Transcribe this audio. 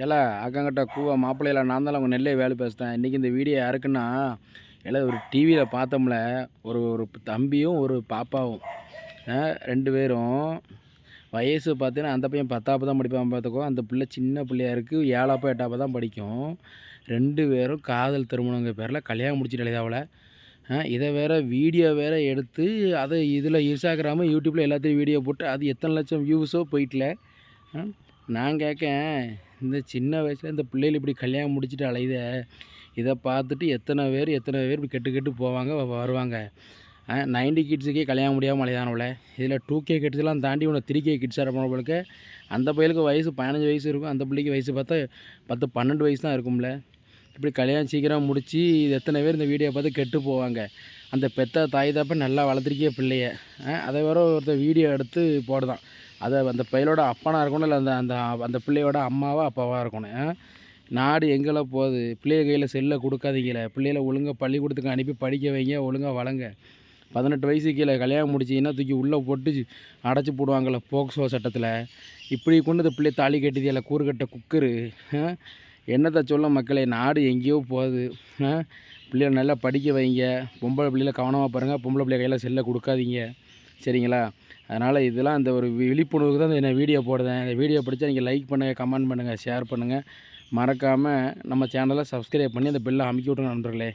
ஏல அக்கங்கிட்ட கூவ மாப்பிள்ளையில நான் தான் அவங்க நெல்லை வேலை பேசுகிறேன் இன்றைக்கி இந்த வீடியோ யாருக்குன்னா எல்லாம் ஒரு டிவியில் பார்த்தோம்ல ஒரு ஒரு தம்பியும் ஒரு பாப்பாவும் ரெண்டு பேரும். வயசு பார்த்தீங்கன்னா அந்த பையன் பத்தாப்பு தான் படிப்பான் பார்த்துக்கோ. அந்த பிள்ளை சின்ன பிள்ளையாக இருக்குது ஏழாப்போ எட்டாப்போ தான் படிக்கும். ரெண்டு பேரும் காதல் திருமணங்க பேரில் கல்யாணம் முடிச்சிட்டு எழுதாவில் இதை வேறு வீடியோ வேறு எடுத்து அதை இதில் இன்ஸ்டாகிராமு யூடியூப்பில் எல்லாத்தையும் வீடியோ போட்டு அது எத்தனை லட்சம் வியூஸோ போயிட்டல. நான் கேட்கேன். இந்த சின்ன வயசில் இந்த பிள்ளைகள் இப்படி கல்யாணம் முடிச்சுட்டு அலையுத இதை பார்த்துட்டு எத்தனை பேர் எத்தனை பேர் இப்படி கெட்டு கெட்டு போவாங்க வருவாங்க. நைன்டி கிட்ஸுக்கே கல்யாணம் முடியாமல் அலையானவள இதில் டூ கே கிட்ஸ்லாம் தாண்டி உன்னை த்ரீ கே கிட்ஸாக இருப்பவங்களுக்கு அந்த பையலுக்கு வயசு பதினஞ்சு வயசு இருக்கும். அந்த பிள்ளைக்கு வயசு பார்த்தா பத்து பன்னெண்டு வயசு தான் இருக்கும்ல. இப்படி கல்யாணம் சீக்கிரம் முடித்து இது எத்தனை பேர் இந்த வீடியோ பார்த்து கெட்டு போவாங்க? அந்த பெத்த தாய் தப்ப நல்லா வளர்த்துருக்கிய பிள்ளைய. அதை வர ஒருத்தர் வீடியோ எடுத்து போடுதான். அதை அந்த பையலோட அப்பனாக இருக்கணும் இல்லை அந்த அந்த அந்த பிள்ளையோட அம்மாவாக அப்பாவாக இருக்கணும். நாடு எங்களை போகுது? பிள்ளைய கையில் செல்லை கொடுக்காதீங்களே பிள்ளைகளை ஒழுங்காக பள்ளிக்கூடத்துக்கு அனுப்பி படிக்க வைங்க ஒழுங்காக வளங்க. பதினெட்டு வயசு கீழே கல்யாணம் முடிச்சிங்கன்னா தூக்கி உள்ளே போட்டு அடைச்சி போடுவாங்கள்ல போக்சோ சட்டத்தில். இப்படி கொண்டு இந்த பிள்ளைய தாலி கட்டிதில்ல கூறுகட்ட குக்கரு. என்னத்தை சொல்ல மக்களே நாடு எங்கேயோ போகுது. பிள்ளைகளை நல்லா படிக்க வைங்க. பொம்பளை பிள்ளைகளை கவனமாக பாருங்கள் பொம்பளை பிள்ளை கையில் செல்லை கொடுக்காதீங்க. சரிங்களா? அதனால் இதெல்லாம் இந்த ஒரு விழிப்புணர்வுக்கு தான் இந்த வீடியோ போடுறேன். இந்த வீடியோ பிடிச்சா நீங்கள் லைக் பண்ணுங்கள் கமெண்ட் பண்ணுங்கள் ஷேர் பண்ணுங்கள் மறக்காமல் நம்ம சேனலை சப்ஸ்கிரைப் பண்ணி அந்த பெல்லை அமுக்கி விட்ருங்க நண்பர்களே.